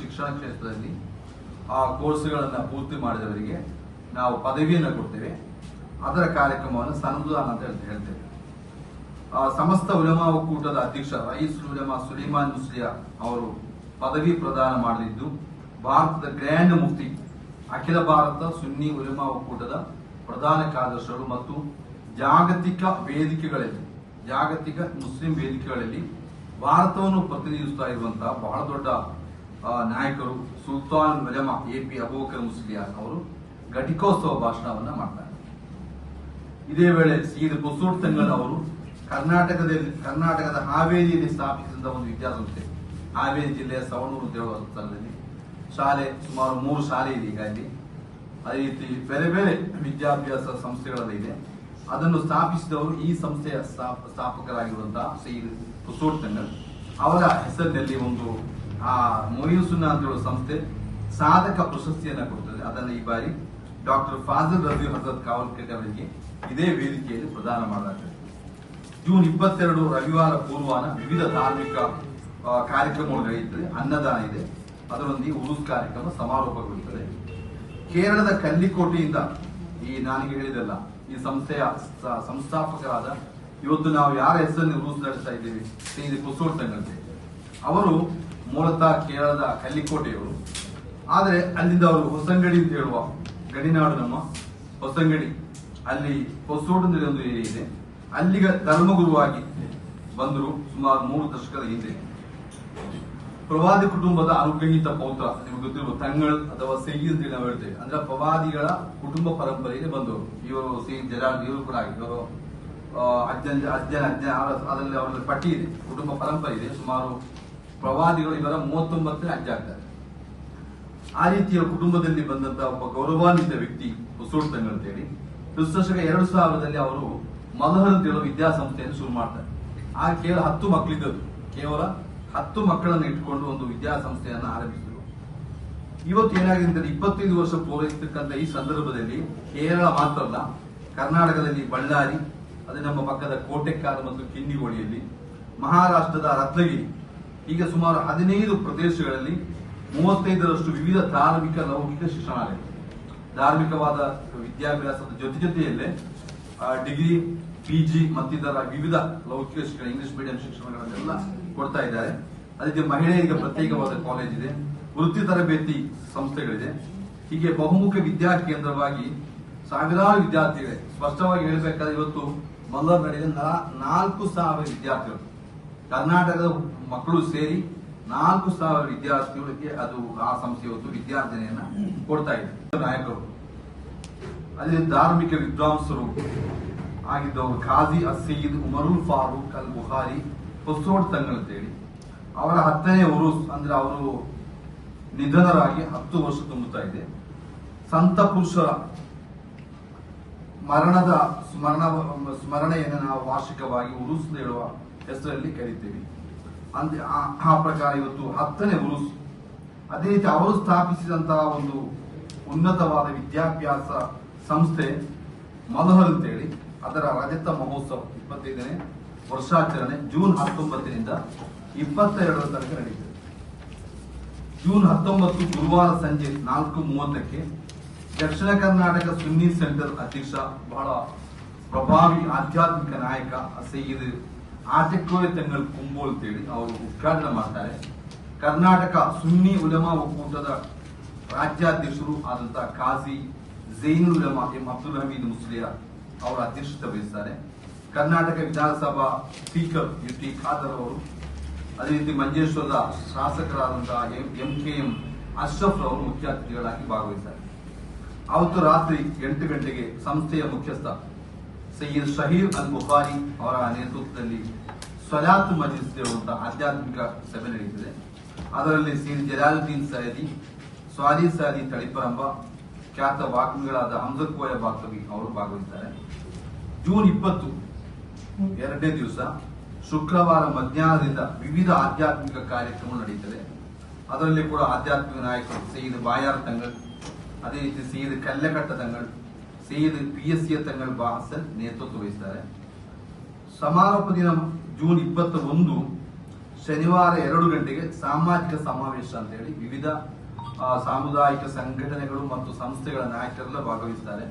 ಶಿಕ್ಷಣ ಕ್ಷೇತ್ರದಲ್ಲಿ ಆ ಕೋರ್ಸ್ಗಳನ್ನು ಪೂರ್ತಿ ಮಾಡಿದವರಿಗೆ ನಾವು ಪದವಿಯನ್ನು ಕೊಡ್ತೇವೆ. ಅದರ ಕಾರ್ಯಕ್ರಮವನ್ನು ಸನ್ಮಾನ ಅಂತ ಹೇಳ್ತಾ, ಹೇಳ್ತೇವೆ. ಸಮಸ್ತ ಉಲಮಾ ಒಕ್ಕೂಟದ ಅಧ್ಯಕ್ಷ ರಯೀಸ್ ಉಲಮಾ ಸುಲೈಮಾನ್ ಮುಸ್ಲಿಯಾ ಅವರು ಪದವಿ ಪ್ರದಾನ ಮಾಡಲಿದ್ದು, ಭಾರತದ ಗ್ರ್ಯಾಂಡ್ ಮುಕ್ತಿ ಅಖಿಲ ಭಾರತ ಸುನ್ನಿ ಉಲಮಾ ಒಕ್ಕೂಟದ ಪ್ರಧಾನ ಕಾರ್ಯದರ್ಶಿಗಳು ಮತ್ತು ಜಾಗತಿಕ ವೇದಿಕೆಗಳಲ್ಲಿ, ಜಾಗತಿಕ ಮುಸ್ಲಿಂ ವೇದಿಕೆಗಳಲ್ಲಿ ಭಾರತವನ್ನು ಪ್ರತಿನಿಧಿಸುತ್ತಾ ಇರುವಂತಹ ಬಹಳ ದೊಡ್ಡ ನಾಯಕರು ಸುಲ್ತಾನ್ ಮಜಮ ಎ ಪಿ ಮುಸ್ಲಿಯಾ ಅವರು ಘಟಿಕೋತ್ಸವ ಭಾಷಣವನ್ನ ಮಾಡ್ತಾರೆ. ಇದೇ ವೇಳೆ ಸೀದ ಬಸೂರ್ ತಂಗಲ್ ಅವರು ಕರ್ನಾಟಕದಲ್ಲಿ, ಕರ್ನಾಟಕದ ಹಾವೇರಿಯಲ್ಲಿ ಸ್ಥಾಪಿಸಿದ ಒಂದು ವಿದ್ಯಾಸಂಸ್ಥೆ, ಹಾವೇರಿ ಜಿಲ್ಲೆಯ ಸವಣೂರು ದೇವಸ್ಥಾನದಲ್ಲಿ ಶಾಲೆ, ಸುಮಾರು ಮೂರು ಶಾಲೆ ಇದೆ ಈಗ ಅಲ್ಲಿ. ಅದೇ ರೀತಿ ಬೇರೆ ಬೇರೆ ವಿದ್ಯಾಭ್ಯಾಸ ಸಂಸ್ಥೆಗಳಲ್ಲಿ ಇದೆ. ಅದನ್ನು ಸ್ಥಾಪಿಸಿದವರು ಈ ಸಂಸ್ಥೆಯ ಸ್ಥಾಪ- ಸ್ಥಾಪಕರಾಗಿರುವಂತಹ ಸೈದ್ ಬಸೂರ್ ತಂಗಲ್. ಅವರ ಹೆಸರಿನಲ್ಲಿ ಒಂದು ಆ ಮೊಯ್ಯುಸುನ್ನ ಅಂತ ಹೇಳುವ ಸಂಸ್ಥೆ ಸಾಧಕ ಪ್ರಶಸ್ತಿಯನ್ನ ಕೊಡ್ತದೆ. ಅದನ್ನು ಈ ಬಾರಿ ಡಾಕ್ಟರ್ ಫಾಜಲ್ ರಜೀವ್ ಹಜರತ್ ಕಾವಲ್ಕರ್ ಅವರಿಗೆ ಇದೇ ವೇದಿಕೆಯಲ್ಲಿ ಪ್ರದಾನ ಮಾಡಲಾಗಿದೆ ಜೂನ್ ಇಪ್ಪತ್ತೆರಡು ರವಿವಾರ ಪೂರ್ವಾನ ವಿವಿಧ ಧಾರ್ಮಿಕ ಕಾರ್ಯಕ್ರಮಗಳು ನಡೆಯುತ್ತದೆ. ಅನ್ನದಾನ ಇದೆ. ಅದರೊಂದಿಗೆ ಉರುಸ್ ಕಾರ್ಯಕ್ರಮ ಸಮಾರೋಪಗೊಳ್ಳುತ್ತದೆ. ಕೇರಳದ ಕಲ್ಲಿಕೋಟೆಯಿಂದ ಈ ನಾನು ಹೇಳಿದಲ್ಲ ಈ ಸಂಸ್ಥೆಯ ಸಂಸ್ಥಾಪಕರಾದ ಇವತ್ತು ನಾವು ಯಾರ ಹೆಸರನ್ನು ಉರುಸ್ ನಡೆಸ್ತಾ ಇದ್ದೇವೆ? ಶ್ರೀ ಕುಸೋಡ್ ತಂಗಂತೆ ಅವರು ಮೂಲತಃ ಕೇರಳದ ಕಲ್ಲಿಕೋಟೆಯವರು. ಆದರೆ ಅಲ್ಲಿಂದ ಅವರು ಹೊಸಂಗಡಿ ಅಂತ ಹೇಳುವ ಗಡಿನಾಡು ನಮ್ಮ ಹೊಸಂಗಡಿ. ಅಲ್ಲಿ ಹೊಸೋಟದಲ್ಲಿ ಒಂದು ಏರಿಯಾ ಇದೆ. ಅಲ್ಲಿಗೆ ಧರ್ಮಗುರುವಾಗಿ ಬಂದರು ಸುಮಾರು ಮೂರು ದಶಕದ ಹಿಂದೆ. ಪ್ರವಾದಿ ಕುಟುಂಬದ ಅನುಗ್ರಹಿತ ಪೌತ್ರ, ನಿಮಗೆ ಗೊತ್ತಿರುವ ತಂಗಳ್ ಅಥವಾ ಸೈಯದ್ ಅಂತ ನಾವು ಹೇಳ್ತೇವೆ. ಅಂದ್ರೆ ಪ್ರವಾದಿಗಳ ಕುಟುಂಬ ಪರಂಪರೆಯಲ್ಲಿ ಬಂದವರು. ಇವರು ಸಿ ಜಲಾಲ್ ಇವರು ಕೂಡ ಆಗಿದ್ದರು ಅಜ್ಜನ ಅಜ್ಜನ ಅಜ್ಜ ಅದರಲ್ಲಿ ಅವರ ಪಟ್ಟಿ ಇದೆ. ಕುಟುಂಬ ಪರಂಪರೆ ಇದೆ. ಸುಮಾರು ಪ್ರವಾದಿಗಳು ಇವರ ಮೂವತ್ತೊಂಬತ್ತನೇ ಅಜ್ಜ ಆಗ್ತಾರೆ. ಆ ರೀತಿಯ ಕುಟುಂಬದಲ್ಲಿ ಬಂದಂತಹ ಒಬ್ಬ ಗೌರವಾನ್ವಿತ ವ್ಯಕ್ತಿ ಹೊಸೂರ್ ಅಂತೇಳಿ ಕ್ರಿಸ್ತಶಕ ಎರಡು ಸಾವಿರದಲ್ಲಿ ಅವರು ಮಲಹರ್ ಅಂತ ವಿದ್ಯಾಸಂಸ್ಥೆಯನ್ನು ಶುರು ಮಾಡ್ತಾರೆ. ಆ ಕೇವಲ ಹತ್ತು ಮಕ್ಕಳಿದ್ದರು ಕೇವಲ ಹತ್ತು ಮಕ್ಕಳನ್ನು ಇಟ್ಕೊಂಡು ಒಂದು ವಿದ್ಯಾಸಂಸ್ಥೆಯನ್ನು ಆರಂಭಿಸಿದರು. ಇವತ್ತು ಏನಾಗಿದೆ ಅಂದರೆ ಇಪ್ಪತ್ತೈದು ವರ್ಷ ಪೂರೈಸತಕ್ಕಂಥ ಈ ಸಂದರ್ಭದಲ್ಲಿ ಕೇರಳ ಮಾತ್ರ ಅಲ್ಲ, ಕರ್ನಾಟಕದಲ್ಲಿ ಬಳ್ಳಾರಿ, ಅದೇ ನಮ್ಮ ಪಕ್ಕದ ಕೋಟೆಕ್ಕಾಲ ಮತ್ತು ಕಿಂಡಿಗೋಳಿಯಲ್ಲಿ ಮಹಾರಾಷ್ಟ್ರದ ರತ್ನಗಿರಿ ಹೀಗೆ ಸುಮಾರು ಹದಿನೈದು ಪ್ರದೇಶಗಳಲ್ಲಿ ಮೂವತ್ತೈದರಷ್ಟು ವಿವಿಧ ಧಾರ್ಮಿಕ ಲೌಕಿಕ ಶಿಕ್ಷಣಾಲಯ. ಧಾರ್ಮಿಕವಾದ ವಿದ್ಯಾಭ್ಯಾಸದ ಜೊತೆ ಜೊತೆಯಲ್ಲೇ ಡಿಗ್ರಿ ಡಿಗ್ರಿ ಪಿಜಿ ಮತ್ತಿತರ ವಿವಿಧ ಲೌಕಿಕ ಶಿಕ್ಷಣ ಇಂಗ್ಲಿಷ್ ಮೀಡಿಯಂ ಶಿಕ್ಷಣಗಳನ್ನೆಲ್ಲ ಕೊಡ್ತಾ ಇದ್ದಾರೆ. ಅದಕ್ಕೆ ಮಹಿಳೆಯರಿಗೆ ಪ್ರತ್ಯೇಕವಾದ ಕಾಲೇಜ್ ಇದೆ, ವೃತ್ತಿ ತರಬೇತಿ ಸಂಸ್ಥೆಗಳಿದೆ. ಹೀಗೆ ಬಹುಮುಖ ವಿದ್ಯಾ ಕೇಂದ್ರವಾಗಿ ಸಾವಿರಾರು ವಿದ್ಯಾರ್ಥಿಗಳೇ, ಸ್ಪಷ್ಟವಾಗಿ ಹೇಳಬೇಕಾದ್ರೆ ಇವತ್ತು ಮಲ್ಲರ್ ನಡೆದ ನಾಲ್ಕು ಸಾವಿರ ವಿದ್ಯಾರ್ಥಿಗಳು. ಕರ್ನಾಟಕದ ಮಕ್ಕಳು ಸೇರಿ ನಾಲ್ಕು ಸಾವಿರ ವಿದ್ಯಾರ್ಥಿಗಳಿಗೆ ಅದು ಆ ಸಂಸ್ಥೆ ಇವತ್ತು ವಿದ್ಯಾರ್ಜನೆಯನ್ನ ಕೊಡ್ತಾ ಇದೆ. ನಾಯಕರು. ಅಲ್ಲಿ ಧಾರ್ಮಿಕ ವಿದ್ವಾಂಸರು ಆಗಿದ್ದವರು ಖಾಜಿ ಅಸೀದ್, ಉಮರುಲ್ ಫಾರೂಕ್ ಅಲ್ ಬುಹಾರಿ ಹೊಸೋಡ್ ತಂಗಲ್ ಅಂತೇಳಿ. ಅವರ ಹತ್ತನೇ ಉರುಸ್ ಅಂದ್ರೆ ಅವರು ನಿಧನರಾಗಿ ಹತ್ತು ವರ್ಷ ತುಂಬುತ್ತಾ ಇದೆ. ಸಂತ ಪುರುಷರ ಮರಣದ ಸ್ಮರಣ, ಸ್ಮರಣೆಯನ್ನು ನಾವು ವಾರ್ಷಿಕವಾಗಿ ಉರುಸ್ ಹೇಳುವ ಹೆಸರಲ್ಲಿ ಕರಿತೀವಿ. ಅಂದ್ರೆ ಆ- ಪ್ರಕಾರ ಇವತ್ತು ಹತ್ತನೇ ಉರುಸ್ ಅದೇ ರೀತಿ ಅವರು ಸ್ಥಾಪಿಸಿದಂತಹ ಒಂದು ಉನ್ನತವಾದ ವಿದ್ಯಾಭ್ಯಾಸ ಸಂಸ್ಥೆ ಮನೋಹರ್ ಅಂತೇಳಿ, ಅದರ ರಜತ ಮಹೋತ್ಸವ ಇಪ್ಪತ್ತೈದನೇ ವರ್ಷಾಚರಣೆ ಜೂನ್ ಹತ್ತೊಂಬತ್ತರಿಂದ ಇಪ್ಪತ್ತೆರಡರ ತನಕ ನಡೆಯುತ್ತದೆ ಜೂನ್ ಹತ್ತೊಂಬತ್ತು ಗುರುವಾರ ಸಂಜೆ ನಾಲ್ಕು ಮೂವತ್ತಕ್ಕೆ ದಕ್ಷಿಣ ಕರ್ನಾಟಕ ಸುನ್ನಿ ಸೆಂಟರ್ ಅಧ್ಯಕ್ಷ, ಬಹಳ ಪ್ರಭಾವಿ ಆಧ್ಯಾತ್ಮಿಕ ನಾಯಕ ಸೈಯದ್ ಆಟೆಕೋಯ್ ತಂಗಲ್ ಕುಂಬೋಲ್ ಅಂತೇಳಿ ಅವರು ಉದ್ಘಾಟನೆ ಮಾಡ್ತಾರೆ. ಕರ್ನಾಟಕ ಸುನ್ನಿ ಉಲಮಾ ಒಕ್ಕೂಟದ ರಾಜ್ಯಾಧ್ಯಕ್ಷರು ಆದಂತಹ ಕಾಜಿ ಜೈನುಲ್ ಉಲಮಾ ಎಂ ಅಬ್ದುಲ್ ಹಮೀದ್ ಮುಸ್ಲಿಯಾ ಅವರ ಅಧ್ಯಕ್ಷತೆ ವಹಿಸ್ತಾರೆ. ಕರ್ನಾಟಕ ವಿಧಾನಸಭಾ ಸ್ಪೀಕರ್ ಯು ಟಿ ಖಾದರ್ ಅವರು, ಅದೇ ರೀತಿ ಮಂಜೇಶ್ವರದ ಶಾಸಕರಾದಂತಹ ಎಂ ಕೆ ಎಂ ಅಶ್ರಫ್ ಅವರು ಮುಖ್ಯ ಅತಿಥಿಗಳಾಗಿ ಭಾಗವಹಿಸಿದ್ದಾರೆ ಅವತ್ತು ರಾತ್ರಿ ಎಂಟು ಗಂಟೆಗೆ ಸಂಸ್ಥೆಯ ಮುಖ್ಯಸ್ಥ ಸಯ್ಯದ್ ಶಹೀರ್ ಅಲ್ ಬುಖಾರಿ ಅವರ ನೇತೃತ್ವದಲ್ಲಿ ಸ್ವಲಾತ್ ಇರುವಂತಹ ಆಧ್ಯಾತ್ಮಿಕ ಸಭೆ ನಡೆಯುತ್ತದೆ ಅದರಲ್ಲಿ ಸೀರ್ ಜಲಾಲುದ್ದೀನ್ ಸಯದಿ ಸ್ವಾದಿ ಸಯದಿ ತಳಿಪರಂಬ, ಖ್ಯಾತ ವಾಕ್ಮಿಗಳಾದ ಹಮ್ಜದ್ ಕೋಯ ಬಾಕವಿ ಅವರು ಭಾಗವಹಿಸ್ತಾರೆ. ಜೂನ್ ಇಪ್ಪತ್ತು, ಎರಡನೇ ದಿವಸ ಶುಕ್ರವಾರ ಮಧ್ಯಾಹ್ನದಿಂದ ವಿವಿಧ ಆಧ್ಯಾತ್ಮಿಕ ಕಾರ್ಯಕ್ರಮ ನಡೆಯುತ್ತದೆ ಅದರಲ್ಲಿ ಕೂಡ ಆಧ್ಯಾತ್ಮಿಕ ನಾಯಕರು ಸೈಯದ್ ಬಾಯಾರ್ ತಂಗಲ್ ಅದೇ ರೀತಿ Syed Kallekatta Thangal Syed P S C ತಂಗಳ ಬಾಹಸನ್ ನೇತೃತ್ವ ವಹಿಸಿದ್ದಾರೆ ಸಮಾರೋಪ ದಿನ ಜೂನ್ ಇಪ್ಪತ್ತ ಒಂದು ಶನಿವಾರ ಎರಡು ಗಂಟೆಗೆ ಸಾಮಾಜಿಕ ಸಮಾವೇಶ ಅಂತ ಹೇಳಿ ವಿವಿಧ ಸಾಮುದಾಯಿಕ ಸಂಘಟನೆಗಳು ಮತ್ತು ಸಂಸ್ಥೆಗಳ ನಾಯಕರೆಲ್ಲ ಭಾಗವಹಿಸಿದ್ದಾರೆ